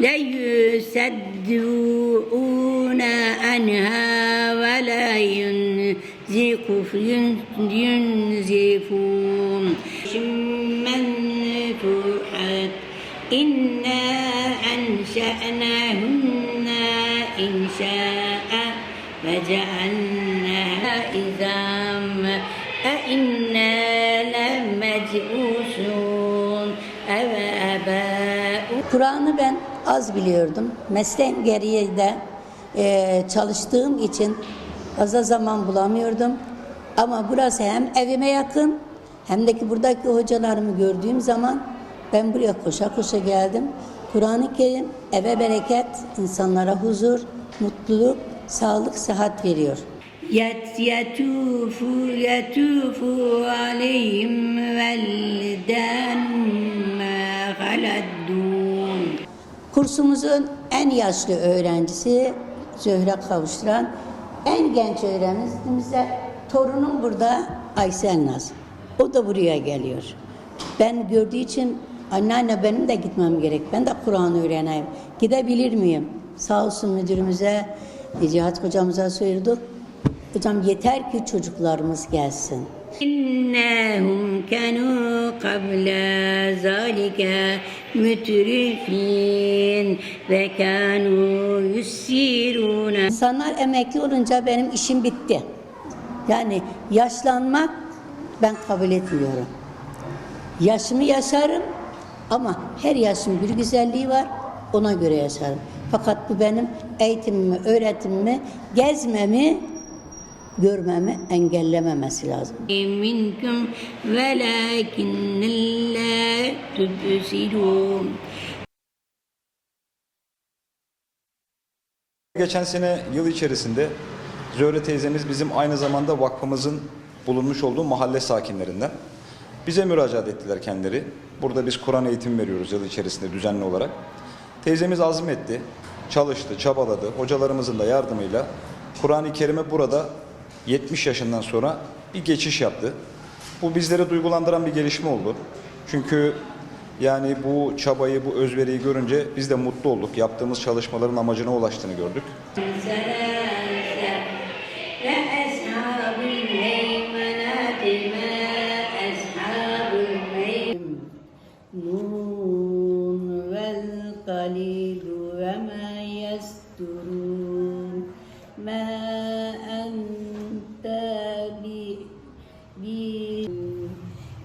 ليصدعون عنها ولا ينزفون. منفوحات إنا أنشأناهن إن شاء فجعلناها إذا أئنا لمجؤوسون أبا أبا Kur'an'ı ben az biliyordum. Mesleğim geriye de e, çalıştığım için fazla zaman bulamıyordum. Ama burası hem evime yakın hem de ki buradaki hocalarımı gördüğüm zaman ben buraya koşa koşa geldim. Kur'an-ı Kerim eve bereket, insanlara huzur, mutluluk, sağlık, sıhhat veriyor. Yet yetufu yetufu aleyhim velden ma Kursumuzun en yaşlı öğrencisi Zöhre Kavuşturan. En genç öğrencimiz de torunum burada Aysel Naz. O da buraya geliyor. Ben gördüğü için anneanne benim de gitmem gerek. Ben de Kur'an öğreneyim. Gidebilir miyim? Sağ olsun müdürümüze, Cihat hocamıza söyledik. Hocam yeter ki çocuklarımız gelsin. İnnehum kenu kable zalike mütrifin ve kanu yussiruna. İnsanlar emekli olunca benim işim bitti. Yani yaşlanmak ben kabul etmiyorum. Yaşımı yaşarım ama her yaşın bir güzelliği var ona göre yaşarım. Fakat bu benim eğitimimi, öğretimimi, gezmemi görmemi engellememesi lazım. Minkum. Geçen sene yıl içerisinde Zöhre teyzemiz bizim aynı zamanda vakfımızın bulunmuş olduğu mahalle sakinlerinden. Bize müracaat ettiler kendileri. Burada biz Kur'an eğitim veriyoruz yıl içerisinde düzenli olarak. Teyzemiz azmetti, çalıştı, çabaladı. Hocalarımızın da yardımıyla Kur'an-ı Kerim'i burada 70 yaşından sonra bir geçiş yaptı. Bu bizleri duygulandıran bir gelişme oldu. Çünkü yani bu çabayı, bu özveriyi görünce biz de mutlu olduk. Yaptığımız çalışmaların amacına ulaştığını gördük. Nun vel kalil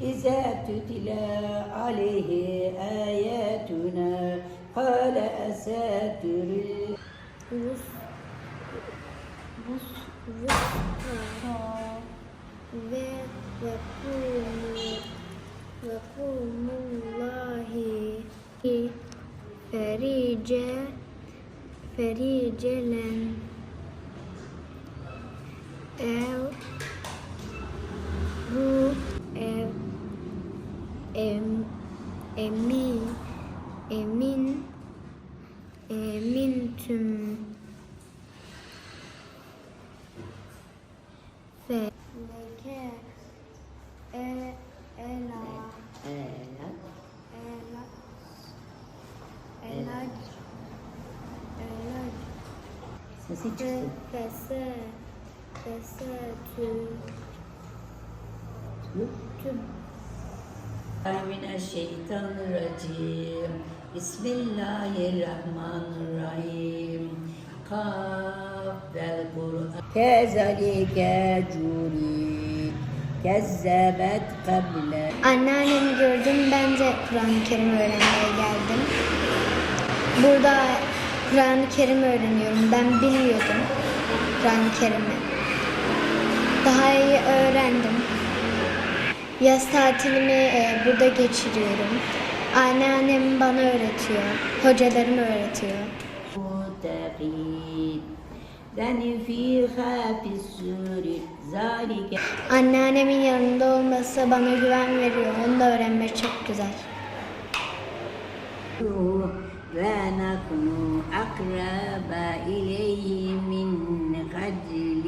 إذا تتلى عليه آياتنا قال أساطير Rus Rus Rus'a ve ve kumu ve em emin emin emin tüm fe leke e ela ela. Elac elac Sesi fe fese fese tü tü Mineşşeytanirracim Bismillahirrahmanirrahim Kaf vel Kur'an Kezalike curi Kezzebet kable Anneannemi gördüm ben de Kur'an-ı Kerim öğrenmeye geldim. Burada Kur'an-ı Kerim öğreniyorum. Ben bilmiyordum Kur'an-ı Kerim'i. Daha iyi öğrendim. Yaz tatilimi e, burada geçiriyorum. Anneannem bana öğretiyor. Hocalarım öğretiyor. Anneannemin yanında olması bana güven veriyor. Onu da öğrenmek çok güzel. ونكون أقرب إليه من خجل